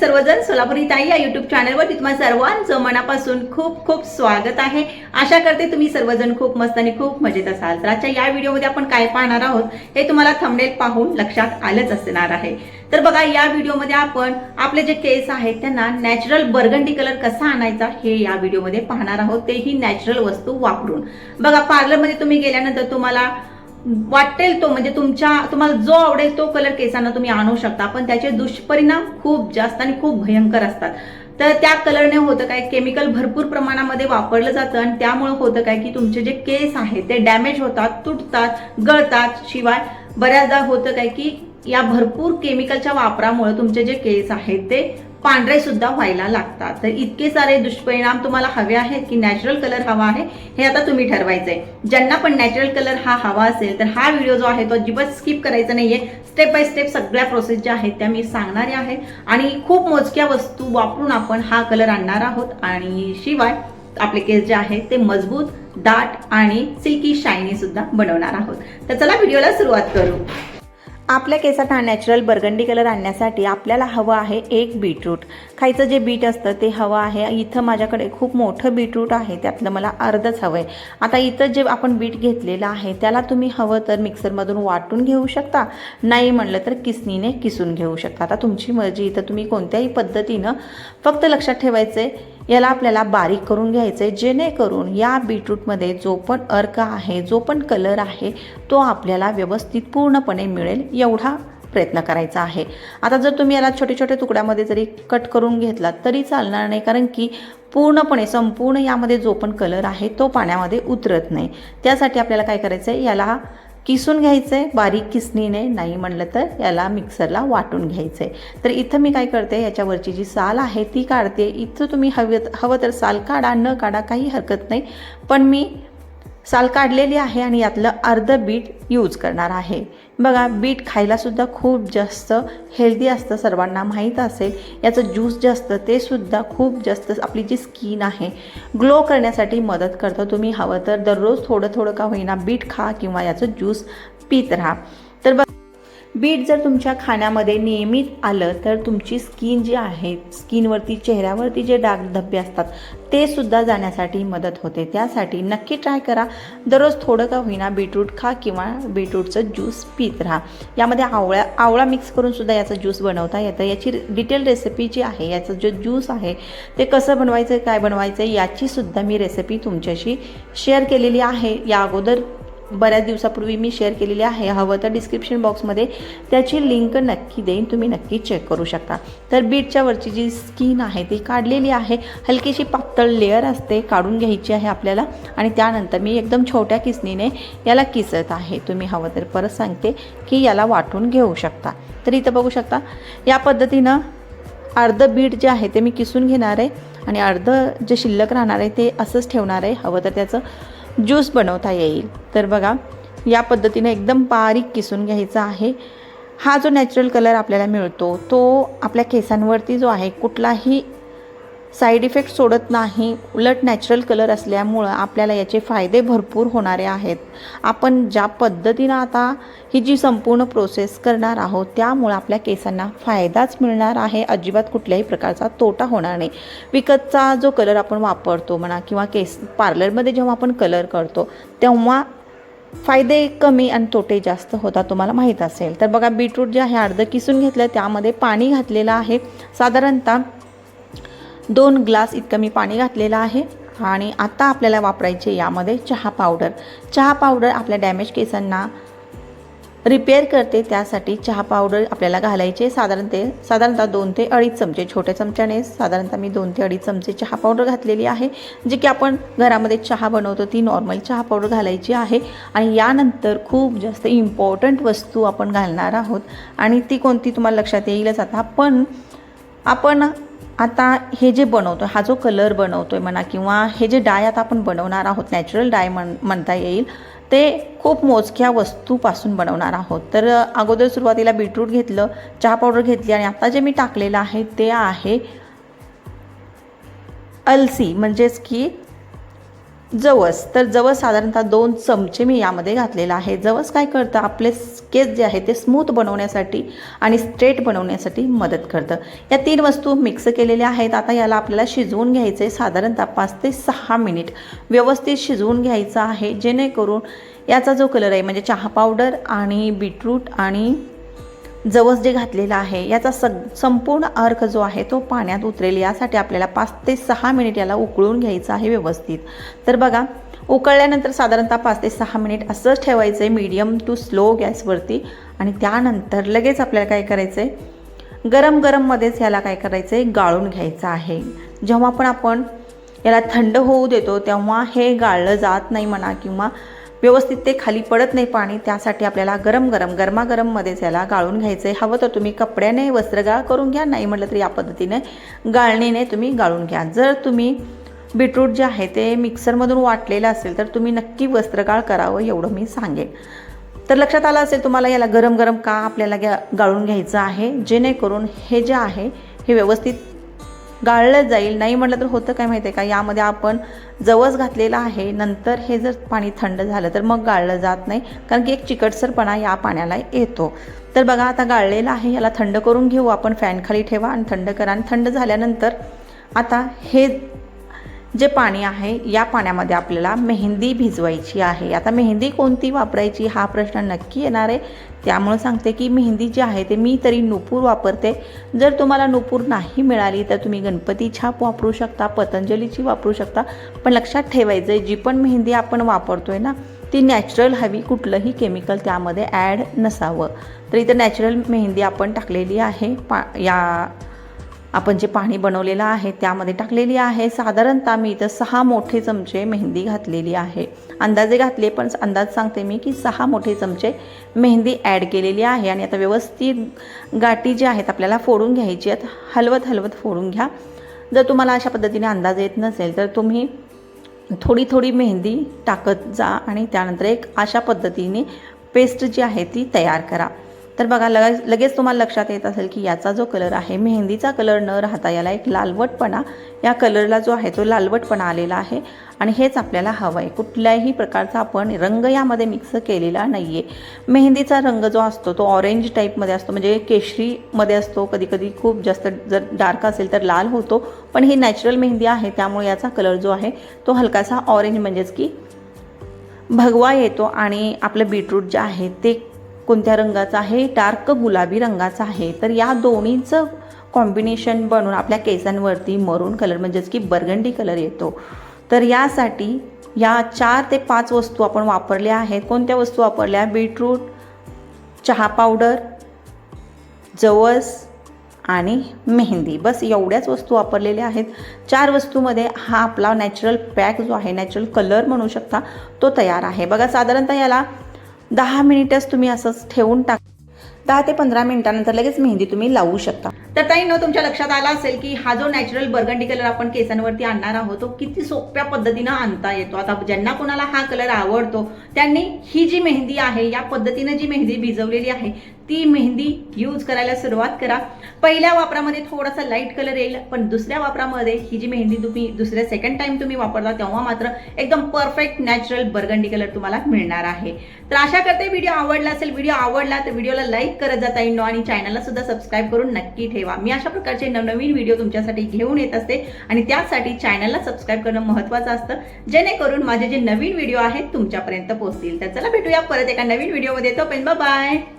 सर्वजण सोलापुरी ताई या युट्यूब चॅनलवर तुम्हा सर्वांचं मनापासून खूप खूप स्वागत आहे. आशा करते तुम्ही सर्वजण खूप मस्त आणि खूप मजेत असाल. तर आजच्या या व्हिडिओमध्ये आपण काय पाहणार आहोत हे तुम्हाला थंबनेल पाहून लक्षात आलंच असणार आहे. तर बघा या व्हिडिओमध्ये आपण आपले जे केस आहेत त्यांना नॅचरल बर्गंडी कलर कसा आणायचा हे या व्हिडिओमध्ये पाहणार आहोत. तेही नॅचरल वस्तू वापरून. बघा पार्लरमध्ये तुम्ही गेल्यानंतर तुम्हाला वाटेल तो म्हणजे तुमच्या तुम्हाला जो आवडेल तो कलर केसांना तुम्ही आणू शकता. पण त्याचे दुष्परिणाम खूप जास्त आणि खूप भयंकर असतात. तर त्या कलरने होतं काय केमिकल भरपूर प्रमाणामध्ये वापरलं जातं आणि त्यामुळे होतं काय की तुमचे जे केस आहेत ते डॅमेज होतात तुटतात गळतात. शिवाय बऱ्याचदा होतं काय की या भरपूर केमिकलच्या वापरामुळे तुमचे जे केस आहेत ते पांढरे सुद्धा व्हायला लागतात. तर इतके सारे दुष्परिणाम तुम्हाला हवे आहेत की नॅचरल कलर हवा आहे हे आता तुम्ही ठरवायचंय. ज्यांना पण नॅचरल कलर हा हवा असेल तर हा व्हिडिओ जो आहे तो अजिबात स्किप करायचा नाहीये. स्टेप बाय स्टेप सगळ्या प्रोसेस ज्या आहेत त्या मी सांगणारे आहे. आणि खूप मोजक्या वस्तू वापरून आपण हा कलर आणणार आहोत. आणि शिवाय आपले केस जे आहेत ते मजबूत दाट आणि सिल्की शायनी सुद्धा बनवणार आहोत. तर चला व्हिडिओला सुरुवात करू. आपल्या केसात हा नॅचरल बर्गंडी कलर आणण्यासाठी आपल्याला हवं आहे एक बीटरूट खायचं जे बीट असतं ते हवं आहे. इथं माझ्याकडे खूप मोठं बीटरूट आहे. त्यातलं मला अर्धच हवं आहे आता इथं जे आपण बीट घेतलेलं आहे त्याला तुम्ही हवं तर मिक्सरमधून वाटून घेऊ शकता. नाही म्हणलं तर किसनीने किसून घेऊ शकता. आता तुमची मर्जी. इथं तुम्ही कोणत्याही पद्धतीनं फक्त लक्षात ठेवायचं आहे याला आपल्याला बारीक करून घ्यायचं आहे जेणेकरून या बीटरूटमध्ये जो पण अर्क आहे जो पण कलर आहे तो आपल्याला व्यवस्थित पूर्णपणे मिळेल एवढा प्रयत्न करायचा आहे. आता जर तुम्ही याला छोटे छोटे तुकड्यामध्ये जरी कट करून घेतलात तरी चालणार नाही. कारण की पूर्णपणे संपूर्ण यामध्ये जो पण कलर आहे तो पाण्यामध्ये उतरत नाही. त्यासाठी आपल्याला काय करायचं आहे याला किसून घ्यायचं आहे बारीक किसणीने नाही म्हणलं तर याला मिक्सरला वाटून घ्यायचं. आहे तर इथं मी काय करते याच्यावरची जी साल आहे ती काढते. इथं तुम्ही हवे हवं तर साल काढा न काढा काही हरकत नाही. पण मी साल काढलेली आहे आणि यातलं अर्ध बीट यूज करणार आहे. बघा बीट खायलासुद्धा खूप जास्त हेल्दी असतं सर्वांना माहीत असेल. याचं ज्यूस जे असतं ते सुद्धा खूप जास्त आपली जी स्किन आहे ग्लो करण्यासाठी मदत करतं. तुम्ही हवं तर दररोज थोडं थोडं का होईना बीट खा किंवा याचं ज्यूस पीत राहा. तर बघा बीट जर तुमच्या खाण्यामध्ये नियमित आलं तर तुमची स्किन जी आहे स्किनवरती चेहऱ्यावरती जे डाग धब्बे असतात ते सुद्धा जाण्यासाठी मदत होते. त्यासाठी नक्की ट्राय करा. दररोज थोडं का होईना बीटरूट खा किंवा बीटरूटचं ज्यूस पित राहा. यामध्ये आवळ्या आवळा मिक्स करून सुद्धा याचं ज्यूस बनवता येतं. याची डिटेल रेसिपी जी आहे याचं जे ज्यूस आहे ते कसं बनवायचं काय बनवायचं याची सुद्धा मी रेसिपी तुमच्याशी शेअर केलेली आहे. या अगोदर बऱ्याच दिवसापूर्वी मी शेअर केलेली आहे हवं तर डिस्क्रिप्शन बॉक्समध्ये त्याची लिंक नक्की देईन तुम्ही नक्की चेक करू शकता. तर बीटच्या वरची जी स्किन आहे ती काढलेली आहे. हलकीशी पातळ लेअर असते काढून घ्यायची आहे आपल्याला. आणि त्यानंतर मी एकदम छोट्या किसनीने याला किसत आहे. तुम्ही हवं तर परत सांगते की याला वाटून घेऊ शकता. तर इथं बघू शकता या पद्धतीनं अर्धं बीट जे आहे ते मी किसून घेणार आहे. आणि अर्धं जे शिल्लक राहणार आहे ते असंच ठेवणार आहे. हवं तर त्याचं ज्यूस बनवता येईल. तर बघा या पद्धतीने एकदम बारीक किसून घ्यायचा आहे. हा जो नॅचरल कलर आपल्याला मिळतो तो आपल्या केसांवरती जो आहे कुठलाही साईड इफेक्ट सोडत नाही उलट नॅचरल कलर असल्यामुळं आपल्याला याचे फायदे भरपूर होणारे आहेत. आपण ज्या पद्धतीनं आता ही जी संपूर्ण प्रोसेस करणार आहोत त्यामुळं आपल्या केसांना फायदाच मिळणार आहे. अजिबात कुठल्याही प्रकारचा तोटा होणार नाही. विकतचा जो कलर आपण वापरतो म्हणा किंवा केस पार्लरमध्ये जेव्हा आपण कलर करतो तेव्हा फायदे कमी आणि तोटे जास्त होतात तुम्हाला माहीत असेल. तर बघा बीटरूट जे आहे अर्ध किसून घेतलं त्यामध्ये पाणी घातलेलं आहे. साधारणतः दोन ग्लास इतकं मी पाणी घातलेलं आहे आणि आता आपल्याला वापरायचे यामध्ये चहा पावडर. चहा पावडर आपल्या डॅमेज केसांना रिपेअर करते त्यासाठी चहा पावडर आपल्याला घालायचे. साधारण ते साधारणतः दोन ते अडीच चमचे छोट्या चमच्याने साधारणतः मी दोन ते अडीच चमचे चहा पावडर घातलेली आहे. जी की आपण घरामध्ये चहा बनवतो ती नॉर्मल चहा पावडर घालायची आहे आणि यानंतर खूप जास्त इम्पॉर्टंट वस्तू आपण घालणार आहोत. आणि ती कोणती तुम्हाला लक्षात येईलच आता. पण आपण आता हे जे बनवतो हा जो कलर बनवतो आहे म्हणा किंवा हे जे डाय आता आपण बनवणार आहोत नॅचरल डाय म्हण म्हणता येईल ते खूप मोजक्या वस्तूपासून बनवणार आहोत. तर अगोदर सुरुवातीला बीटरूट घेतलं चहा पावडर घेतली आणि आता जे मी टाकलेलं आहे ते आहे अलसी. म्हणजेच की जवस. तर जवस साधारणतः दोन चमचे मी यामध्ये घातलेला आहे. जवस काय करतं? आपले केस जे आहे ते स्मूथ बनवण्यासाठी आणि स्ट्रेट बनवण्यासाठी मदत करतं. या तीन वस्तू मिक्स केलेल्या आहेत. आता याला आपल्याला शिजवून घ्यायचं आहे साधारणतः पाच ते सहा मिनिट व्यवस्थित शिजवून घ्यायचं आहे. जेणेकरून याचा जो कलर आहे म्हणजे चहा पावडर आणि बीटरूट आणि जवस जे घातलेलं आहे याचा सग संपूर्ण अर्क जो आहे तो पाण्यात उतरेल. यासाठी आपल्याला पाच ते सहा मिनिट याला उकळून घ्यायचं आहे व्यवस्थित. तर बघा उकळल्यानंतर साधारणतः पाच ते सहा मिनिट असंच ठेवायचं आहे मीडियम टू स्लो गॅसवरती आणि त्यानंतर लगेच आपल्याला काय करायचं आहे गरम गरममध्येच याला काय करायचं आहे गाळून घ्यायचं आहे. जेव्हा पण आपण याला थंड होऊ देतो तेव्हा हे गाळलं जात नाही म्हणा किंवा व्यवस्थित ते खाली पडत नाही पाणी त्यासाठी आपल्याला गरम गरम गरमागरममध्येच याला गाळून घ्यायचं आहे हवं तर तुम्ही कपड्याने वस्त्रगाळ करून घ्या नाही म्हटलं तर या पद्धतीने गाळणीने तुम्ही गाळून घ्या. जर तुम्ही बीटरूट जे आहे ते मिक्सरमधून वाटलेलं असेल तर तुम्ही नक्की वस्त्रगाळ करावं एवढं मी सांगेन. तर लक्षात आलं असेल तुम्हाला याला गरम गरम का आपल्याला गाळून घ्यायचं आहे? जेणेकरून हे जे आहे हे व्यवस्थित गाळलं जाईल. नाही म्हटलं तर होतं काय माहिती आहे का? यामध्ये आपण जवस घातलेला आहे. नंतर हे जर पाणी थंड झालं तर मग गाळलं जात नाही. कारण की एक चिकटसरपणा या पाण्याला येतो. तर बघा आता गाळलेलं आहे. याला थंड करून घेऊ. आपण फॅन खाली ठेवा आणि थंड करा. आणि थंड झाल्यानंतर आता हे जे पाणी आहे या पाण्यामध्ये आपल्याला मेहंदी भिजवायची आहे. आता मेहंदी कोणती वापरायची? हा प्रश्न नक्की येणार आहे. त्यामुळे सांगते की मेहंदी जी आहे ते मी तरी नुपूर वापरते. जर तुम्हाला नुपूर नाही मिळाली तर तुम्ही गणपती छाप वापरू शकता पतंजलीची वापरू शकता. पण लक्षात ठेवायचं आहे जी पण मेहंदी आपण वापरतोय ना ती नॅचरल हवी कुठलंही केमिकल त्यामध्ये ॲड नसावं. तर इथं नॅचरल मेहंदी आपण टाकलेली आहे पा या आपण जे पाणी बनवलेलं आहे त्यामध्ये टाकलेली आहे. साधारणतः मी इथं सहा मोठे चमचे मेहंदी घातलेली आहे. अंदाजे घातले पण अंदाज सांगते मी की सहा मोठे चमचे मेहंदी ॲड केलेली आहे. आणि आता व्यवस्थित गाठी जी आहेत आपल्याला फोडून घ्यायची आहेत. हलवत हलवत फोडून घ्या. जर तुम्हाला अशा पद्धतीने अंदाज येत नसेल तर तुम्ही थोडी थोडी मेहंदी टाकत जा आणि त्यानंतर एक अशा पद्धतीने पेस्ट जी आहे ती तयार करा. तर बघा लग लगेच तुम्हाला लक्षात येत असेल की याचा जो कलर आहे मेहंदीचा कलर न राहता याला एक लालवटपणा या कलरला जो आहे तो लालवटपणा आलेला आहे. आणि हेच आपल्याला हवं आहे कुठल्याही प्रकारचा आपण रंग यामध्ये मिक्स केलेला नाही आहे मेहंदीचा रंग जो असतो तो ऑरेंज टाईपमध्ये असतो म्हणजे केशरीमध्ये असतो. कधीकधी खूप जास्त जर डार्क असेल तर लाल होतो पण ही नॅचरल मेहंदी आहे त्यामुळे याचा कलर जो आहे तो हलकासा ऑरेंज म्हणजेच की भगवा येतो. आणि आपलं बीटरूट जे आहे ते कोणत्या रंगाचा आहे? डार्क गुलाबी रंगाचा आहे. तर या दोन्हीचं कॉम्बिनेशन बनवून आपल्या केसांवरती मरून कलर म्हणजेच की बर्गंडी कलर येतो. तर यासाठी या चार ते पाच वस्तू आपण वापरल्या आहेत. कोणत्या वस्तू वापरल्या? बीटरूट चहा पावडर जवस आणि मेहंदी. बस एवढ्याच वस्तू वापरलेल्या आहेत. चार वस्तूमध्ये हा आपला नॅचरल पॅक जो आहे नॅचरल कलर म्हणू शकता तो तयार आहे. बघा साधारणतः याला दहा मिनिटच तुम्ही असंच ठेवून टाक. दहा ते पंधरा मिनिटानंतर लगेच मेहंदी तुम्ही लावू शकता. तर ताई न तुमच्या लक्षात आला असेल की हा जो नॅचरल बर्गंडी कलर आपण केसांवरती आणणार आहोत तो किती सोप्या पद्धतीनं आणता येतो. आता ज्यांना कोणाला हा कलर आवडतो त्यांनी ही जी मेहंदी आहे या पद्धतीनं जी मेहंदी भिजवलेली आहे ती मेहंदी यूज करायला सुरुवात करा. पहिल्या वापरामध्ये थोडासा लाइट कलर येईल पण दुसऱ्या वापरामध्ये ही जी मेहंदी तुम्ही दुसऱ्या सेकंड टाइम तुम्ही वापरला तेव्हा मात्र एकदम परफेक्ट नॅचरल बर्गंडी कलर तुम्हाला मिळणार आहे. तर आशा करते व्हिडिओ आवडला असेल व्हिडिओ आवडला तर व्हिडिओला लाईक करत जाता येईल आणि चॅनलला सुद्धा सबस्क्राईब करून नक्की ठेवा. मी अशा प्रकारचे नवनवीन व्हिडिओ तुमच्यासाठी घेऊन येत असते आणि त्यासाठी चॅनलला सबस्क्राईब करणं महत्त्वाचं असतं जेणेकरून माझे जे नवीन व्हिडिओ आहेत तुमच्यापर्यंत पोहोचतील. तर चला भेटूया परत एका नवीन व्हिडिओमध्ये तोपर्यंत बाय